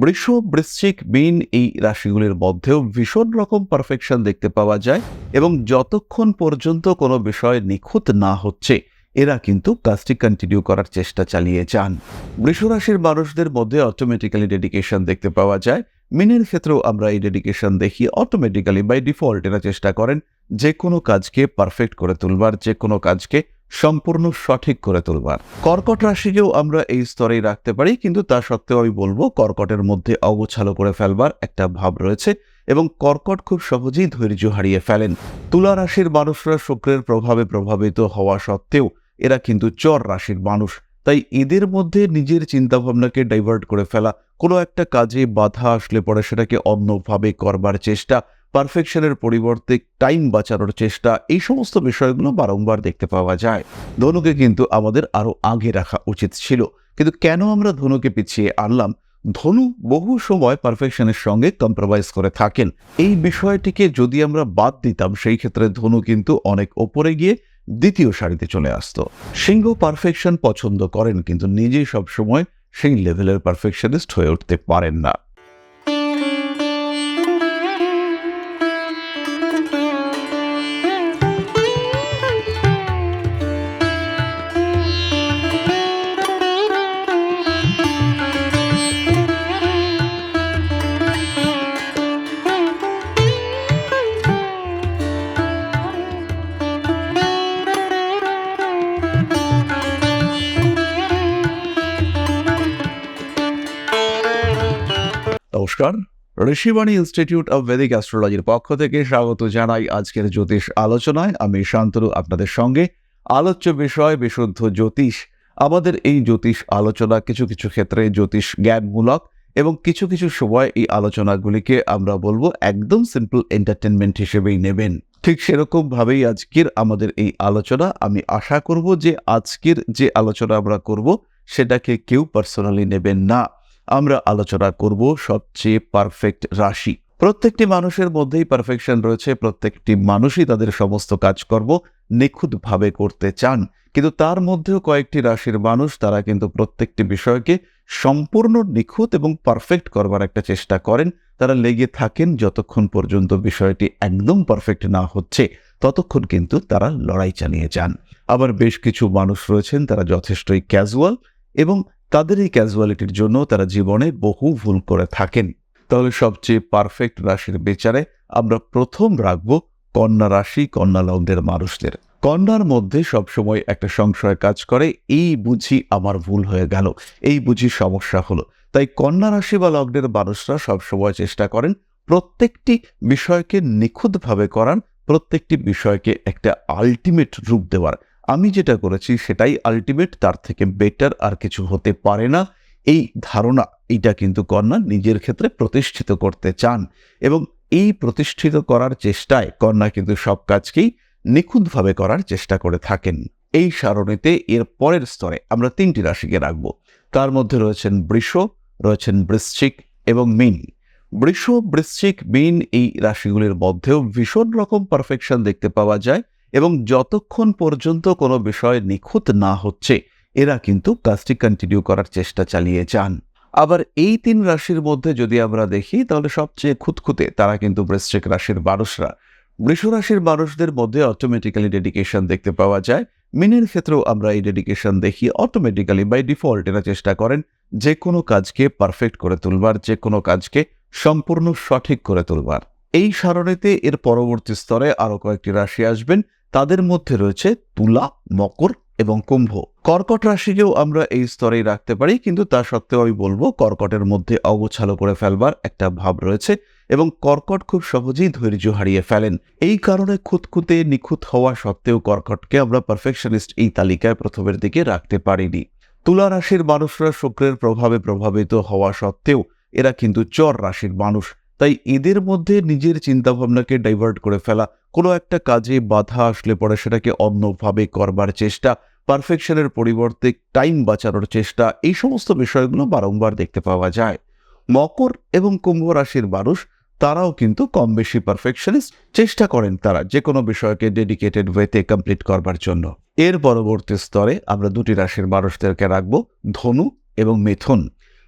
বৃষ বৃশ্চিক মিন এই রাশিগুলির মধ্যেও ভীষণ রকম পারফেকশন দেখতে পাওয়া যায় এবং যতক্ষণ পর্যন্ত কোনো বিষয় নিখুঁত না হচ্ছে, এরা কিন্তু কাজটি কন্টিনিউ করার চেষ্টা চালিয়ে যান। বৃষ রাশির মানুষদের মধ্যে অটোমেটিক্যালি ডেডিকেশন দেখতে পাওয়া যায়। মিনের ক্ষেত্রেও আমরা এই ডেডিকেশন দেখি অটোমেটিক্যালি বাই ডিফল্ট এরা চেষ্টা করেন যে কোনো কাজকে পারফেক্ট করে তুলবার, যে কোনো কাজকে সম্পূর্ণ সঠিক করে তুলবার। কর্কট রাশিকেও আমরা এই স্তরেই রাখতে পারি, কিন্তু তা সত্ত্বেও আমি বলব কর্কটের মধ্যে অগোছালো করে ফেলবার একটা ভাব রয়েছে এবং কর্কট খুব সহজেই ধৈর্য হারিয়ে ফেলেন। তুলা রাশির মানুষরা শুক্রের প্রভাবে প্রভাবিত হওয়া সত্ত্বেও এরা কিন্তু চর রাশির মানুষ, তাই এদের মধ্যে নিজের চিন্তাভাবনাকে ডাইভার্ট করে ফেলা, কোনো একটা কাজে বাধা আসলে পরে সেটাকে অন্যভাবে করবার চেষ্টা পারফেকশনের পরিবর্তে টাইম বাঁচানোর চেষ্টা, এই সমস্ত বিষয়গুলো বারংবার দেখতে পাওয়া যায়। ধনুকে কিন্তু আমাদের আরও আগে রাখা উচিত ছিল। কিন্তু কেন আমরা ধনুকে পিছিয়ে আনলাম? ধনু বহু সময় পারফেকশনের সঙ্গে কম্প্রোমাইজ করে থাকেন। এই বিষয়টিকে যদি আমরা বাদ দিতাম, সেই ক্ষেত্রে ধনু কিন্তু অনেক ওপরে গিয়ে দ্বিতীয় সারিতে চলে আসতো। সিংহ পারফেকশন পছন্দ করেন, কিন্তু নিজেই সবসময় সেই লেভেলের পারফেকশনিস্ট হয়ে উঠতে পারেন না। নমস্কার। ঋষিবাণী ইনস্টিটিউট অব ভেদিক অ্যাস্ট্রোলজির পক্ষ থেকে স্বাগত জানাই আজকের জ্যোতিষ আলোচনায়। আমি শান্তনু, আপনাদের সঙ্গে আলোচ্য বিষয়, বিশুদ্ধ জ্যোতিষ। আমাদের এই জ্যোতিষ আলোচনা কিছু কিছু ক্ষেত্রে জ্যোতিষ জ্ঞানমূলক এবং কিছু কিছু সময় এই আলোচনাগুলিকে আমরা বলব একদম সিম্পল এন্টারটেনমেন্ট হিসেবেই নেবেন। ঠিক সেরকম ভাবেই আজকের আমাদের এই আলোচনা। আমি আশা করব যে আজকের যে আলোচনা আমরা করব, সেটাকে কেউ পার্সোনালি নেবেন না। আমরা আলোচনা করব সবচেয়ে পারফেক্ট রাশি। প্রত্যেকটি মানুষের মধ্যেই পারফেকশন রয়েছে, প্রত্যেকটি মানুষই তাদের সমস্ত কাজকর্ম নিখুঁতভাবে করতে চান। কিন্তু তার মধ্যেও কয়েকটি রাশির মানুষ, তারা কিন্তু প্রত্যেকটি বিষয়কে সম্পূর্ণ নিখুঁত এবং পারফেক্ট করবার একটা চেষ্টা করেন। তারা লেগে থাকেন যতক্ষণ পর্যন্ত বিষয়টি একদম পারফেক্ট না হচ্ছে, ততক্ষণ কিন্তু তারা লড়াই চালিয়ে যান। আবার বেশ কিছু মানুষ রয়েছেন, তারা যথেষ্টই ক্যাজুয়াল এবং তাদের এই ক্যাজুয়ালিটির জন্য তারা জীবনে বহু ভুল করে থাকেন। তাহলে সবচেয়ে পারফেক্ট রাশির বিচারে আমরা প্রথম রাখব কন্যা রাশি, কন্যা লগ্নের মানুষদের। কন্যার মধ্যে সবসময় একটা সংশয় কাজ করে, এই বুঝি আমার ভুল হয়ে গেল, এই বুঝি সমস্যা হলো। তাই কন্যা রাশি বা লগ্নের মানুষরা সবসময় চেষ্টা করেন প্রত্যেকটি বিষয়কে নিখুঁতভাবে করান প্রত্যেকটি বিষয়কে একটা আলটিমেট রূপ দেওয়ার। আমি যেটা করেছি সেটাই আলটিমেট তার থেকে বেটার আর কিছু হতে পারে না। এই ধারণা এটা কিন্তু কন্যা নিজের ক্ষেত্রে প্রতিষ্ঠিত করতে চান এবং এই প্রতিষ্ঠিত করার চেষ্টায় কন্যা কিন্তু সব কাজকেই নিখুঁতভাবে করার চেষ্টা করে থাকেন। এই সারণীতে এর পরের স্তরে আমরা তিনটি রাশিকে রাখব। তার মধ্যে রয়েছেন বৃষ, রয়েছেন বৃশ্চিক এবং মিন। বৃষ, বৃশ্চিক, মিন এই রাশিগুলির মধ্যেও ভীষণ রকম পারফেকশন দেখতে পাওয়া যায়। এবং যতক্ষণ পর্যন্ত কোনো বিষয় নিখুঁত না হচ্ছে, এরা কিন্তু কাজটি কন্টিনিউ করার চেষ্টা চালিয়ে যান। আবার এই তিন রাশির মধ্যে যদি আমরা দেখি, তাহলে সবচেয়ে খুঁতখুঁতে তারা কিন্তু বৃশ্চিক রাশির মানুষরা। বৃষ রাশির মানুষদের মধ্যে অটোমেটিক্যালি ডেডিকেশন দেখতে পাওয়া যায়। মিনের ক্ষেত্রেও আমরা এই ডেডিকেশন দেখি অটোমেটিক্যালি বাই ডিফল্ট এরা চেষ্টা করেন যে কোনো কাজকে পারফেক্ট করে তুলবার, যে কোনো কাজকে সম্পূর্ণ সঠিক করে তুলবার। এই সারণীতে এর পরবর্তী স্তরে আরও কয়েকটি রাশি আসবেন। তাদের মধ্যে রয়েছে তুলা, মকর এবং কুম্ভ। কর্কট রাশিকেও আমরা এই স্তরেই রাখতে পারি, কিন্তু তা সত্ত্বেও আমি বলব কর্কটের মধ্যে অগোছালো করে ফেলবার একটা ভাব রয়েছে এবং কর্কট খুব সহজেই ধৈর্য হারিয়ে ফেলেন। এই কারণে খুঁতখুঁতে নিখুঁত হওয়া সত্ত্বেও কর্কটকে আমরা পারফেকশনিস্ট এই তালিকায় প্রথমের দিকে রাখতে পারিনি। তুলা রাশির মানুষরা শুক্রের প্রভাবে প্রভাবিত হওয়া সত্ত্বেও এরা কিন্তু চর রাশির মানুষ। তাই এদের মধ্যে নিজের চিন্তাভাবনাকে ডাইভার্ট করে ফেলা, কোনো একটা কাজে বাধা আসলে পরে সেটাকে অন্যভাবে করবার চেষ্টা পারফেকশনের পরিবর্তে টাইম বাঁচানোর চেষ্টা, এই সমস্ত বিষয়গুলো বারংবার দেখতে পাওয়া যায়। মকর এবং কুম্ভ রাশির মানুষ, তারাও কিন্তু কম বেশি পারফেকশনিস্ট চেষ্টা করেন তারা যে কোনো বিষয়কে ডেডিকেটেড ওয়েতে কমপ্লিট করবার জন্য। এর পরবর্তী স্তরে আমরা দুটি রাশির মানুষদেরকে রাখব, ধনু এবং মিথুন।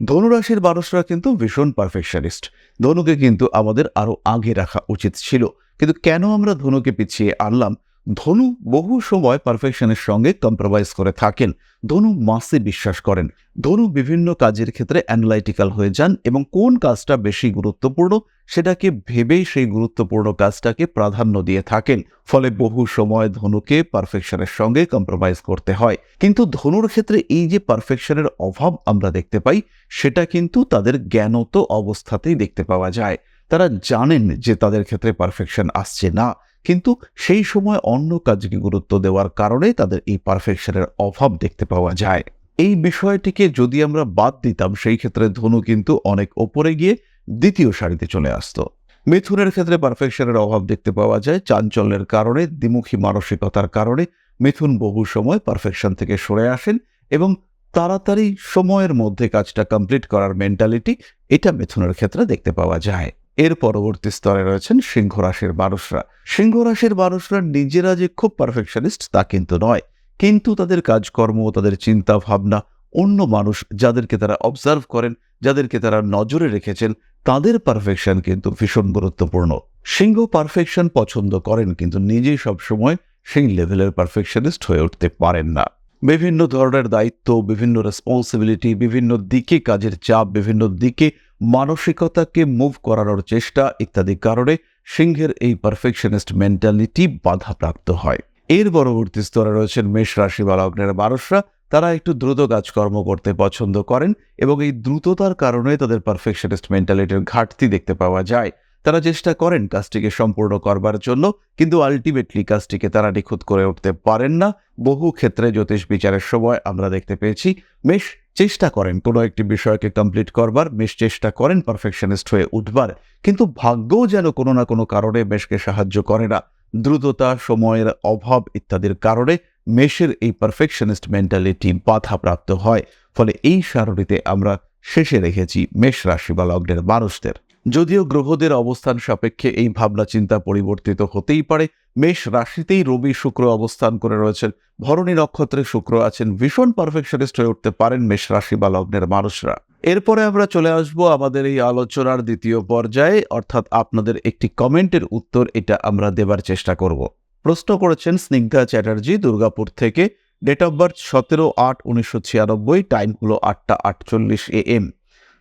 ধনুরাশির মানুষরা কিন্তু ভীষণ পারফেকশনিস্ট ধনুকে কিন্তু আমাদের আরও আগে রাখা উচিত ছিল। কিন্তু কেন আমরা ধনুকে পিছিয়ে আনলাম? ধনু বহু সময় পারফেকশনের সঙ্গে কম্প্রোমাইজ করে থাকেন। ধনু মাসে বিশ্বাস করেন। ধনু বিভিন্ন কাজের ক্ষেত্রে অ্যানালাইটিক্যাল হয়ে যান এবং কোন কাজটা বেশি গুরুত্বপূর্ণ সেটাকে ভেবেই সেই গুরুত্বপূর্ণ কাজটাকে প্রাধান্য দিয়ে থাকেন। ফলে বহু সময় ধনুকে পারফেকশনের সঙ্গে কম্প্রোমাইজ করতে হয়। কিন্তু ধনুর ক্ষেত্রে এই যে পারফেকশনের অভাব আমরা দেখতে পাই, সেটা কিন্তু তাদের জ্ঞানত অবস্থাতেই দেখতে পাওয়া যায়। তারা জানেন যে তাদের ক্ষেত্রে পারফেকশন আসছে না। কিন্তু সেই সময় অন্য কাজকে গুরুত্ব দেওয়ার কারণে তাদের এই পারফেকশনের অভাব দেখতে পাওয়া যায়। এই বিষয়টিকে যদি আমরা বাদ দিতাম, সেই ক্ষেত্রে ধনু কিন্তু অনেক ওপরে গিয়ে দ্বিতীয় সারিতে চলে আসতো। মিথুনের ক্ষেত্রে পারফেকশনের অভাব দেখতে পাওয়া যায়। চাঞ্চল্যের কারণে, দ্বিমুখী মানসিকতার কারণে মিথুন বহু সময় পারফেকশন থেকে সরে আসেন এবং তাড়াতাড়ি সময়ের মধ্যে কাজটা কমপ্লিট করার মেন্টালিটি এটা মিথুনের ক্ষেত্রে দেখতে পাওয়া যায়। এর পরবর্তী স্তরে রয়েছেন সিংহ রাশির মানুষরা। সিংহ রাশির মানুষরা নিজেরা যে খুব পারফেকশনিস্ট তা কিন্তু নয়। কিন্তু তাদের কাজকর্ম, তাদের চিন্তা ভাবনা অন্য মানুষ যাদেরকে তারা অবজার্ভ করেন, যাদেরকে তারা নজরে রেখেছেন, তাদের পারফেকশন কিন্তু ভীষণ গুরুত্বপূর্ণ। সিংহ পারফেকশন পছন্দ করেন কিন্তু নিজেই সবসময় সেই লেভেলের পারফেকশনিস্ট হয়ে উঠতে পারেন না। বিভিন্ন ধরনের দায়িত্ব, বিভিন্ন রেসপন্সিবিলিটি বিভিন্ন দিকে কাজের চাপ, বিভিন্ন দিকে মানসিকতাকে মুভ করানোর চেষ্টা ইত্যাদি কারণে সিংহের এই পারফেকশনিস্ট মেন্টালিটি বাধাপ্রাপ্ত হয়। এর পরবর্তী স্তরে রয়েছেন মেষ রাশি বা লগ্নের মানুষরা তারা একটু দ্রুত কাজকর্ম করতে পছন্দ করেন এবং এই দ্রুততার কারণে তাদের পারফেকশনিস্ট মেন্টালিটির ঘাটতি দেখতে পাওয়া যায়। তারা চেষ্টা করেন কাজটিকে সম্পূর্ণ করবার জন্য, কিন্তু আলটিমেটলি কাজটিকে তারা নিখুঁত করে উঠতে পারেন না। বহু ক্ষেত্রে জ্যোতিষ বিচারের সময় আমরা দেখতে পেয়েছি, মেষ চেষ্টা করেন কোনো একটি বিষয়কে কমপ্লিট করবার, বেশ চেষ্টা করেন পারফেকশনিস্ট হয়ে উঠবার, কিন্তু ভাগ্যও যেন কোনো না কোনো কারণে মেষকে সাহায্য করে না। দ্রুততা, সময়ের অভাব ইত্যাদির কারণে মেষের এই পারফেকশনিস্ট মেন্টালিটি বাধাপ্রাপ্ত হয়। ফলে এই সারণীতে আমরা শেষে রেখেছি মেষ রাশি বা লগ্নের মানুষদের। যদিও গ্রহদের অবস্থান সাপেক্ষে এই ভাবনা চিন্তা পরিবর্তিত হতেই পারে, মেষ রাশিতেই রবি শুক্র অবস্থান করে রয়েছেন, ভরণী নক্ষত্রে শুক্র আছেন, ভীষণ পারফেকশনিস্ট হয়ে উঠতে পারেন মেষ রাশি বা লগ্নের মানুষরা। এরপরে আমরা চলে আসব আমাদের এই আলোচনার দ্বিতীয় পর্যায়ে, অর্থাৎ আপনাদের একটি কমেন্টের উত্তর এটা আমরা দেবার চেষ্টা করব। প্রশ্ন করেছেন স্নিগ্ধা চ্যাটার্জি, দুর্গাপুর থেকে ডেট অফ বার্থ সতেরো আট উনিশশো ছিয়ানব্বই টাইম হলো আটটা আটচল্লিশ এ এম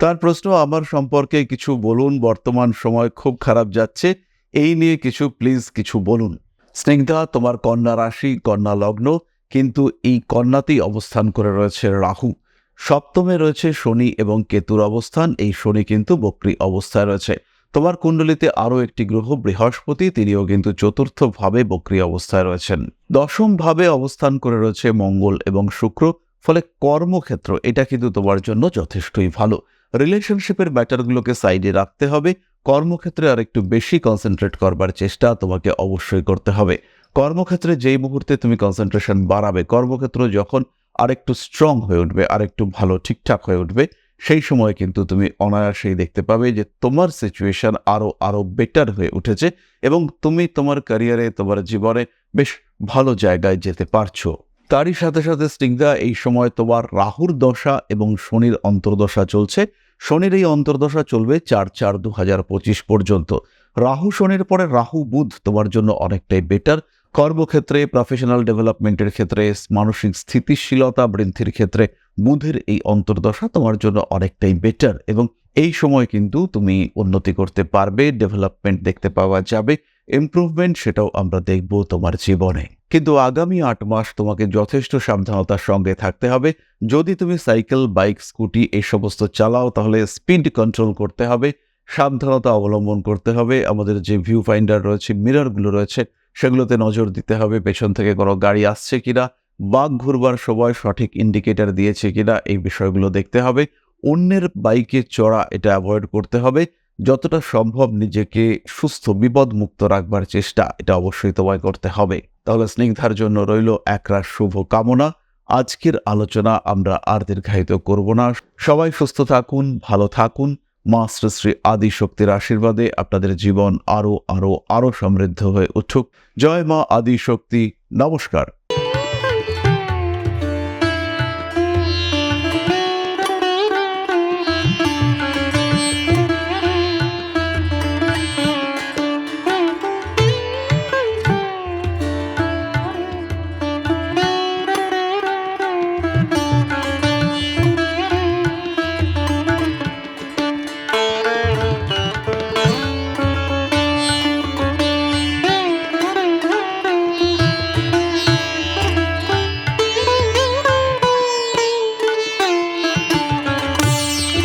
তার প্রশ্ন, আমার সম্পর্কে কিছু বলুন, বর্তমান সময় খুব খারাপ যাচ্ছে, এই নিয়ে কিছু প্লিজ কিছু বলুন। স্নিগ্ধা, তোমার কন্যা রাশি, কন্যা লগ্ন, কিন্তু এই কন্যাতেই অবস্থান করে রয়েছে রাহু। সপ্তমে রয়েছে শনি এবং কেতুর অবস্থান, এই শনি কিন্তু বক্রী অবস্থায় রয়েছে। তোমার কুণ্ডলিতে আরও একটি গ্রহ, বৃহস্পতি, তিনিও কিন্তু চতুর্থ ভাবে বক্রী অবস্থায় রয়েছেন। দশম ভাবে অবস্থান করে রয়েছে মঙ্গল এবং শুক্র, ফলে কর্মক্ষেত্র, এটা কিন্তু তোমার জন্য যথেষ্টই ভালো। রিলেশনশিপের ব্যাটারগুলোকে সাইডে রাখতে হবে। কর্মক্ষেত্রে আর একটু বেশি কনসেন্ট্রেট করবার চেষ্টা তোমাকে অবশ্যই করতে হবে। কর্মক্ষেত্রে যেই মুহূর্তে তুমি কনসেন্ট্রেশন বাড়াবে, কর্মক্ষেত্র যখন আরেকটু স্ট্রং হয়ে উঠবে, আরেকটু ভালো ঠিকঠাক হয়ে উঠবে, সেই সময় কিন্তু তুমি অনায়াসেই দেখতে পাবে যে তোমার সিচুয়েশন আরও আরও বেটার হয়ে উঠেছে এবং তুমি তোমার ক্যারিয়ারে তোমার জীবনে বেশ ভালো জায়গায় যেতে পারছ। তারই সাথে সাথে স্নিগ্ধা, এই সময় তোমার রাহুর দশা এবং শনির অন্তর্দশা চলছে। শনির এই অন্তর্দশা চলবে চার চার দু হাজার পঁচিশ পর্যন্ত। রাহু শনির পরে, রাহু বুধ তোমার জন্য অনেকটাই বেটার কর্মক্ষেত্রে প্রফেশনাল ডেভেলপমেন্টের ক্ষেত্রে, মানসিক স্থিতিশীলতা বৃদ্ধির ক্ষেত্রে বুধের এই অন্তর্দশা তোমার জন্য অনেকটাই বেটার এবং এই সময় কিন্তু তুমি উন্নতি করতে পারবে ডেভেলপমেন্ট দেখতে পাওয়া যাবে ইমপ্রুভমেন্ট সেটাও আমরা দেখব তোমার জীবনে। কিন্তু আগামী আট মাস তোমাকে যথেষ্ট সাবধানতার সঙ্গে থাকতে হবে। যদি তুমি সাইকেল, বাইক, স্কুটি এই সমস্ত চালাও, তাহলে স্পিড কন্ট্রোল করতে হবে। সাবধানতা অবলম্বন করতে হবে। আমাদের যে ভিউ ফাইন্ডার রয়েছে, মিররগুলো রয়েছে, সেগুলোতে নজর দিতে হবে পেছন থেকে কোনো গাড়ি আসছে কিনা, বাঘ ঘুরবার সময় সঠিক ইন্ডিকেটর দিয়েছে কিনা, এই বিষয়গুলো দেখতে হবে। অন্যের বাইকে চড়া এটা অ্যাভয়েড করতে হবে। যতটা সম্ভব নিজেকে সুস্থ বিপদমুক্ত রাখবার চেষ্টা, এটা অবশ্যই তোমায় করতে হবে। তাহলে স্নিগ্ধার জন্য রইল একরাশ শুভ কামনা আজকের আলোচনা আমরা আর দীর্ঘায়িত করব না। সবাই সুস্থ থাকুন, ভালো থাকুন। মা শ্রী আদি শক্তির আশীর্বাদে আপনাদের জীবন আরও আরও আরও সমৃদ্ধ হয়ে উঠুক। জয় মা আদি শক্তি নমস্কার।